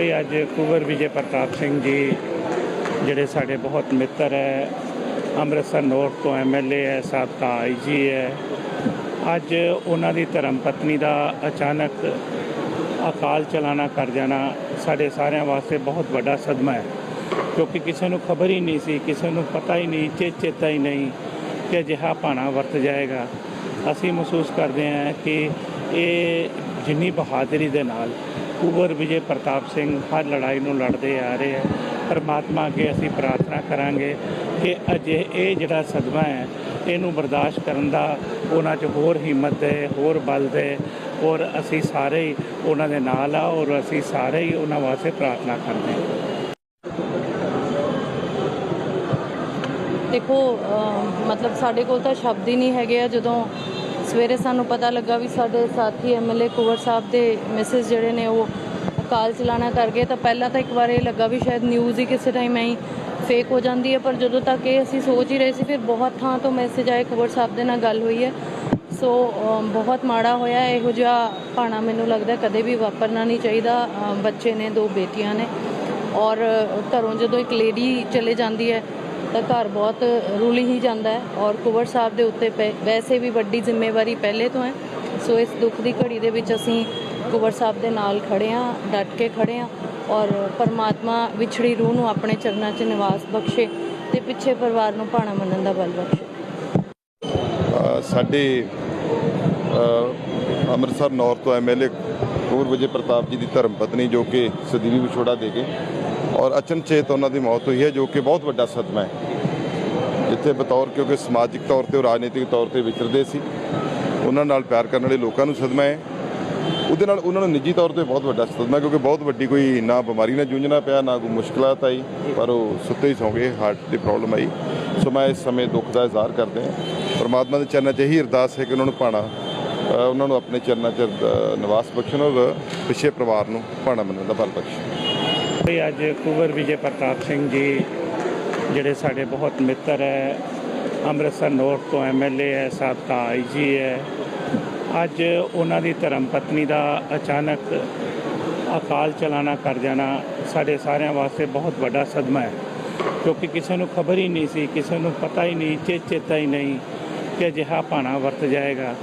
ਇਹ ਅੱਜ ਕੁਵਰ ਵਿਜੇ ਪ੍ਰਤਾਪ ਸਿੰਘ ਜੀ, ਜਿਹੜੇ ਸਾਡੇ ਬਹੁਤ ਮਿੱਤਰ ਹੈ, ਅੰਮ੍ਰਿਤਸਰ ਨੋਰਥ ਤੋਂ ਐਮਐਲਏ ਹੈ, ਸਾਬਕਾ ਆਈਜੀ ਹੈ। ਅੱਜ ਉਹਨਾਂ ਦੀ ਧਰਮ ਪਤਨੀ ਦਾ ਅਚਾਨਕ ਅਕਾਲ ਚਲਾਣਾ ਕਰ ਜਾਣਾ ਸਾਡੇ ਸਾਰਿਆਂ ਵਾਸਤੇ ਬਹੁਤ ਵੱਡਾ ਸਦਮਾ ਹੈ। ਕਿਉਂਕਿ ਕਿਸੇ ਨੂੰ ਖਬਰ ਹੀ ਨਹੀਂ ਸੀ, ਕਿਸੇ ਨੂੰ ਪਤਾ ਹੀ ਨਹੀਂ ਚੇ ਚੇਤਾ ਹੀ ਨਹੀਂ ਕਿ ਅਜਿਹਾ ਭਾਣਾ ਵਰਤ ਜਾਏਗਾ। ਅਸੀਂ ਮਹਿਸੂਸ ਕਰਦੇ ਹਾਂ ਕਿ ਇਹ ਜਿੰਨੀ ਬਹਾਦਰੀ ਦੇ ਨਾਲ ਕੁਵਰ ਵਿਜੇ ਪ੍ਰਤਾਪ ਸਿੰਘ, ਹਰ ਲੜਾਈ ਨੂੰ ਲੜਦੇ ਆ ਰਹੇ ਹੈ ਪਰਮਾਤਮਾ ਅੱਗੇ ਅਸੀਂ ਪ੍ਰਾਰਥਨਾ ਕਰਾਂਗੇ ਕਿ ਅਜੇ ਇਹ ਜਿਹੜਾ ਸਦਮਾ ਹੈ, ਇਹਨੂੰ ਬਰਦਾਸ਼ਤ ਕਰਨ ਦਾ ਉਹਨਾਂ 'ਚ ਹੋਰ ਹਿੰਮਤ ਦੇ, ਹੋਰ ਬਲ ਦੇ ਔਰ ਅਸੀਂ ਸਾਰੇ ਹੀ ਉਹਨਾਂ ਦੇ ਨਾਲ ਆ ਔਰ ਅਸੀਂ ਸਾਰੇ ਹੀ ਉਹਨਾਂ ਵਾਸਤੇ ਪ੍ਰਾਰਥਨਾ ਕਰਦੇ ਹਾਂ। ਦੇਖੋ ਮਤਲਬ ਸਾਡੇ ਕੋਲ ਤਾਂ ਸ਼ਬਦ ਹੀ ਨਹੀਂ ਹੈਗੇ ਆ। ਜਦੋਂ ਸਵੇਰੇ ਸਾਨੂੰ ਪਤਾ ਲੱਗਾ ਵੀ ਸਾਡੇ ਸਾਥੀ ਐਮਐਲਏ ਕੁਵਰ ਸਾਹਿਬ ਦੇ ਮੈਸੇਜ ਜਿਹੜੇ ਨੇ ਉਹ ਕਾਲ ਚਲਾਣਾ ਕਰ ਗਏ। ਤਾਂ ਪਹਿਲਾਂ ਤਾਂ ਇੱਕ ਵਾਰ ਇਹ ਲੱਗਾ ਵੀ ਸ਼ਾਇਦ ਨਿਊਜ਼ ਹੀ ਕਿਸੇ ਟਾਈਮ ਐਂ ਫੇਕ ਹੋ ਜਾਂਦੀ ਹੈ, ਪਰ ਜਦੋਂ ਤੱਕ ਇਹ ਅਸੀਂ ਸੋਚ ਹੀ ਰਹੇ ਸੀ, ਫਿਰ ਬਹੁਤ ਥਾਂ ਤੋਂ ਮੈਸੇਜ ਆਏ, ਕੁਵਰ ਸਾਹਿਬ ਦੇ ਨਾਲ ਗੱਲ ਹੋਈ ਹੈ। ਸੋ ਬਹੁਤ ਮਾੜਾ ਹੋਇਆ, ਇਹੋ ਜਿਹਾ ਭਾਣਾ ਮੈਨੂੰ ਲੱਗਦਾ ਕਦੇ ਵੀ ਵਾਪਰਨਾ ਨਹੀਂ ਚਾਹੀਦਾ। ਬੱਚੇ ਨੇ, ਦੋ ਬੇਟੀਆਂ ਨੇ ਔਰ ਘਰੋਂ ਜਦੋਂ ਇੱਕ ਲੇਡੀ ਚਲੇ ਜਾਂਦੀ ਹੈ ਤਾਂ ਘਰ ਬਹੁਤ ਰੁਲੀ ਹੀ ਜਾਂਦਾ ਹੈ ਔਰ ਕੁਵਰ ਸਾਹਿਬ ਦੇ ਉੱਤੇ ਪੈ- ਵੈਸੇ ਵੀ ਵੱਡੀ ਜ਼ਿੰਮੇਵਾਰੀ ਪਹਿਲੇ ਤੋਂ ਹੈ। ਸੋ ਇਸ ਦੁੱਖ ਦੀ ਘੜੀ ਦੇ ਵਿੱਚ ਅਸੀਂ ਕੁਵਰ ਸਾਹਿਬ ਦੇ ਨਾਲ ਖੜੇ ਹਾਂ, ਡਟ ਕੇ ਖੜੇ ਹਾਂ ਔਰ ਪਰਮਾਤਮਾ ਵਿਛੜੀ ਰੂਹ ਨੂੰ ਆਪਣੇ ਚਰਨਾਂ 'ਚ ਨਿਵਾਸ ਬਖਸ਼ੇ ਤੇ ਪਿੱਛੇ ਪਰਿਵਾਰ ਨੂੰ ਭਾਣਾ ਮੰਨਣ ਦਾ ਬਲ ਬਖਸ਼ੇ। ਸਾਡੇ ਅੰਮ੍ਰਿਤਸਰ ਨੌਰਥ ਤੋਂ ਐਮਐਲਏ ਕੂਰ ਵਿਜੇ ਪ੍ਰਤਾਪ ਜੀ ਦੀ ਧਰਮ ਪਤਨੀ ਜੋ ਕਿ ਸਦੀਵੀ ਵਿਛੋੜਾ ਦੇ ਗਏ ਔਰ ਅਚਨਚੇਤ ਉਹਨਾਂ ਦੀ ਮੌਤ ਹੋਈ ਹੈ ਜੋ ਕਿ ਬਹੁਤ ਵੱਡਾ ਸਦਮਾ ਹੈ ਜਿੱਥੇ ਬਤੌਰ ਕਿਉਂਕਿ ਸਮਾਜਿਕ ਤੌਰ ਤੇ ਔਰ ਰਾਜਨੀਤਿਕ ਤੌਰ ਤੇ ਵਿਚਰਦੇ ਸੀ ਉਹਨਾਂ ਨਾਲ ਪਿਆਰ ਕਰਨ ਵਾਲੇ ਲੋਕਾਂ ਨੂੰ ਸਦਮਾ ਹੈ ਉਹਦੇ ਨਾਲ ਉਹਨਾਂ ਨੂੰ ਨਿੱਜੀ ਤੌਰ ਤੇ ਬਹੁਤ ਵੱਡਾ ਸਦਮਾ ਕਿਉਂਕਿ ਬਹੁਤ ਵੱਡੀ ਕੋਈ ਨਾ ਬਿਮਾਰੀ ਨਾਲ ਜੂਝਣਾ ਪਿਆ ਨਾ ਕੋਈ ਮੁਸ਼ਕਲਾਤ ਆਈ ਪਰ ਉਹ ਸੁੱਤੇ ਹੀ ਸੌਂ ਗਏ ਹਾਰਟ ਦੀ ਪ੍ਰੋਬਲਮ ਆਈ ਸੋ ਮੈਂ ਇਸ ਸਮੇਂ ਦੁੱਖ ਦਾ ਇਜ਼ਹਾਰ ਕਰਦੇ ਹਾਂ ਪਰਮਾਤਮਾ ਦੇ ਚਰਨਾਂ 'ਚ ਇਹੀ ਅਰਦਾਸ ਹੈ ਕਿ ਉਹਨਾਂ ਨੂੰ ਭਾਣਾ ਉਹਨਾਂ ਨੂੰ ਆਪਣੇ ਚਰਨਾਂ 'ਚ ਨਿਵਾਸ ਬਖਸ਼ਣ ਔਰ ਪਿੱਛੇ ਪਰਿਵਾਰ ਨੂੰ ਭਾਣਾ ਮੰਨਣ ਦਾ ਬਲ ਬਖਸ਼ਣ ਇਹ ਅੱਜ ਕੁਵਰ ਵਿਜੇ ਪ੍ਰਤਾਪ ਸਿੰਘ ਜੀ, ਜਿਹੜੇ ਸਾਡੇ ਬਹੁਤ ਮਿੱਤਰ ਹੈ, ਅੰਮ੍ਰਿਤਸਰ ਨੌਰਥ ਤੋਂ ਐਮਐਲਏ ਹੈ, ਸਾਬਕਾ ਆਈਜੀ ਹੈ। ਅੱਜ ਉਹਨਾਂ ਦੀ ਧਰਮ ਪਤਨੀ ਦਾ ਅਚਾਨਕ ਅਕਾਲ ਚਲਾਣਾ ਕਰ ਜਾਣਾ ਸਾਡੇ ਸਾਰਿਆਂ ਵਾਸਤੇ ਬਹੁਤ ਵੱਡਾ ਸਦਮਾ ਹੈ। ਕਿਉਂਕਿ ਕਿਸੇ ਨੂੰ ਖਬਰ ਹੀ ਨਹੀਂ ਸੀ, ਕਿਸੇ ਨੂੰ ਪਤਾ ਹੀ ਨਹੀਂ ਚੇ ਚੇਤਾ ਹੀ ਨਹੀਂ ਕਿ ਅਜਿਹਾ ਭਾਣਾ ਵਰਤ ਜਾਏਗਾ।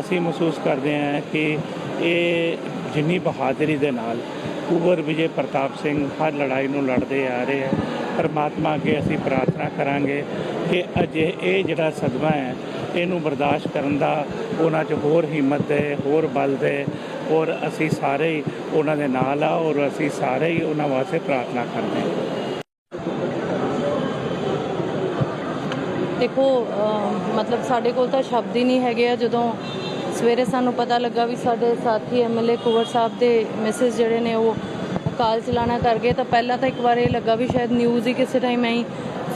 ਅਸੀਂ ਮਹਿਸੂਸ ਕਰਦੇ ਹਾਂ ਕਿ ਇਹ ਜਿੰਨੀ ਬਹਾਦਰੀ ਦੇ ਨਾਲ ਕੁਵਰ ਵਿਜੇ ਪ੍ਰਤਾਪ ਸਿੰਘ, ਹਰ ਲੜਾਈ ਨੂੰ ਲੜਦੇ ਆ ਰਹੇ ਹੈ ਪਰਮਾਤਮਾ ਅੱਗੇ ਅਸੀਂ ਪ੍ਰਾਰਥਨਾ ਕਰਾਂਗੇ ਕਿ ਅਜੇ ਇਹ ਜਿਹੜਾ ਸਦਮਾ ਹੈ, ਇਹਨੂੰ ਬਰਦਾਸ਼ਤ ਕਰਨ ਦਾ ਉਹਨਾਂ 'ਚ ਹੋਰ ਹਿੰਮਤ ਦੇ, ਹੋਰ ਬਲ ਦੇ ਔਰ ਅਸੀਂ ਸਾਰੇ ਹੀ ਉਹਨਾਂ ਦੇ ਨਾਲ ਆ ਔਰ ਅਸੀਂ ਸਾਰੇ ਹੀ ਉਹਨਾਂ ਵਾਸਤੇ ਪ੍ਰਾਰਥਨਾ ਕਰਦੇ ਹਾਂ। ਦੇਖੋ ਮਤਲਬ ਸਾਡੇ ਕੋਲ ਤਾਂ ਸ਼ਬਦ ਹੀ ਨਹੀਂ ਹੈਗੇ ਆ ਜਦੋਂ ਸਵੇਰੇ ਸਾਨੂੰ ਪਤਾ ਲੱਗਾ ਵੀ ਸਾਡੇ ਸਾਥੀ ਐਮਐਲਏ ਕੁਵਰ ਸਾਹਿਬ ਦੇ ਮੈਸੇਜ ਜਿਹੜੇ ਨੇ ਉਹ ਕਾਲ ਚਲਾਣਾ ਕਰ ਗਏ। ਤਾਂ ਪਹਿਲਾਂ ਤਾਂ ਇੱਕ ਵਾਰ ਇਹ ਲੱਗਾ ਵੀ ਸ਼ਾਇਦ ਨਿਊਜ਼ ਹੀ ਕਿਸੇ ਟਾਈਮ ਐਂ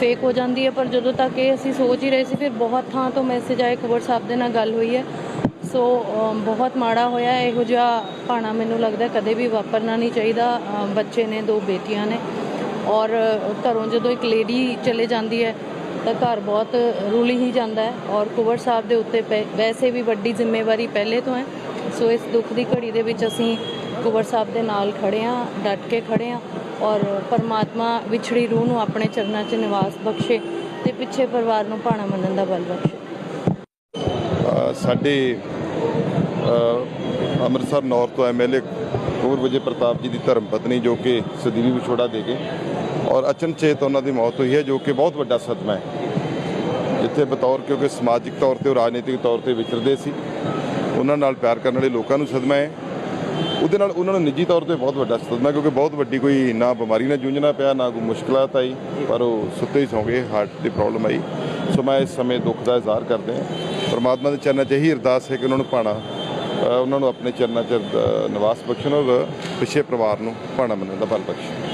ਫੇਕ ਹੋ ਜਾਂਦੀ ਹੈ, ਪਰ ਜਦੋਂ ਤੱਕ ਇਹ ਅਸੀਂ ਸੋਚ ਹੀ ਰਹੇ ਸੀ, ਫਿਰ ਬਹੁਤ ਥਾਂ ਤੋਂ ਮੈਸੇਜ ਆਏ, ਕੁਵਰ ਸਾਹਿਬ ਦੇ ਨਾਲ ਗੱਲ ਹੋਈ ਹੈ। ਸੋ ਬਹੁਤ ਮਾੜਾ ਹੋਇਆ, ਇਹੋ ਜਿਹਾ ਭਾਣਾ ਮੈਨੂੰ ਲੱਗਦਾ ਕਦੇ ਵੀ ਵਾਪਰਨਾ ਨਹੀਂ ਚਾਹੀਦਾ। ਬੱਚੇ ਨੇ, ਦੋ ਬੇਟੀਆਂ ਨੇ ਔਰ ਘਰੋਂ ਜਦੋਂ ਇੱਕ ਲੇਡੀ ਚਲੇ ਜਾਂਦੀ ਹੈ ਤਾਂ ਘਰ ਬਹੁਤ ਰੁਲੀ ਹੀ ਜਾਂਦਾ ਹੈ ਔਰ ਕੁਵਰ ਸਾਹਿਬ ਦੇ ਉੱਤੇ ਪੈ- ਵੈਸੇ ਵੀ ਵੱਡੀ ਜ਼ਿੰਮੇਵਾਰੀ ਪਹਿਲੇ ਤੋਂ ਹੈ। ਸੋ ਇਸ ਦੁੱਖ ਦੀ ਘੜੀ ਦੇ ਵਿੱਚ ਅਸੀਂ ਕੁਵਰ ਸਾਹਿਬ ਦੇ ਨਾਲ ਖੜੇ ਹਾਂ, ਡਟ ਕੇ ਖੜੇ ਹਾਂ ਔਰ ਪਰਮਾਤਮਾ ਵਿਛੜੀ ਰੂਹ ਨੂੰ ਆਪਣੇ ਚਰਨਾਂ 'ਚ ਨਿਵਾਸ ਬਖਸ਼ੇ ਤੇ ਪਿੱਛੇ ਪਰਿਵਾਰ ਨੂੰ ਭਾਣਾ ਮੰਨਣ ਦਾ ਬਲ ਬਖਸ਼ੇ। ਸਾਡੇ ਅੰਮ੍ਰਿਤਸਰ ਨਾਰਥ ਤੋਂ ਐਮਐਲਏ ਕੂਰ ਵਿਜੇ ਪ੍ਰਤਾਪ ਜੀ ਦੀ ਧਰਮ ਪਤਨੀ ਜੋ ਕਿ ਸਦੀਵੀ ਵਿਛੋੜਾ ਦੇ ਗਏ ਔਰ ਅਚਨਚੇਤ ਉਹਨਾਂ ਦੀ ਮੌਤ ਹੋਈ ਹੈ ਜੋ ਕਿ ਬਹੁਤ ਵੱਡਾ ਸਦਮਾ ਹੈ। ਜਿੱਥੇ ਬਤੌਰ ਕਿਉਂਕਿ ਸਮਾਜਿਕ ਤੌਰ ਤੇ ਉਹ ਰਾਜਨੀਤਿਕ ਤੌਰ ਤੇ ਵਿਚਰਦੇ ਸੀ, ਉਹਨਾਂ ਨਾਲ ਪਿਆਰ ਕਰਨ ਵਾਲੇ ਲੋਕਾਂ ਨੂੰ ਸਦਮਾ ਹੈ। ਉਹਦੇ ਨਾਲ ਉਹਨਾਂ ਨੂੰ ਨਿੱਜੀ ਤੌਰ ਤੇ ਬਹੁਤ ਵੱਡਾ ਸਦਮਾ ਕਿਉਂਕਿ ਬਹੁਤ ਵੱਡੀ ਕੋਈ ਨਾ ਬਿਮਾਰੀ ਨਾਲ ਜੂਝਣਾ ਪਿਆ, ਨਾ ਕੋਈ ਮੁਸ਼ਕਲਾਤ ਆਈ, ਪਰ ਉਹ ਸੁੱਤੇ ਹੀ ਸੌਂ ਗਏ ਹਾਰਟ ਦੀ ਪ੍ਰੋਬਲਮ ਆਈ। ਸੋ ਮੈਂ ਇਸ ਸਮੇਂ ਦੁੱਖ ਦਾ ਇਜ਼ਹਾਰ ਕਰਦੇ ਹਾਂ। ਪਰਮਾਤਮਾ ਦੇ ਚਰਨਾਂ 'ਚ ਇਹੀ ਅਰਦਾਸ ਹੈ ਕਿ ਉਹਨਾਂ ਨੂੰ ਭਾਣਾ ਉਹਨਾਂ ਨੂੰ ਆਪਣੇ ਚਰਨਾਂ 'ਚ ਨਿਵਾਸ ਬਖਸ਼ਣ ਔਰ ਪਿੱਛੇ ਪਰਿਵਾਰ ਨੂੰ ਭਾਣਾ ਮੰਨਣ ਦਾ ਬਲ ਬਖਸ਼ਣ।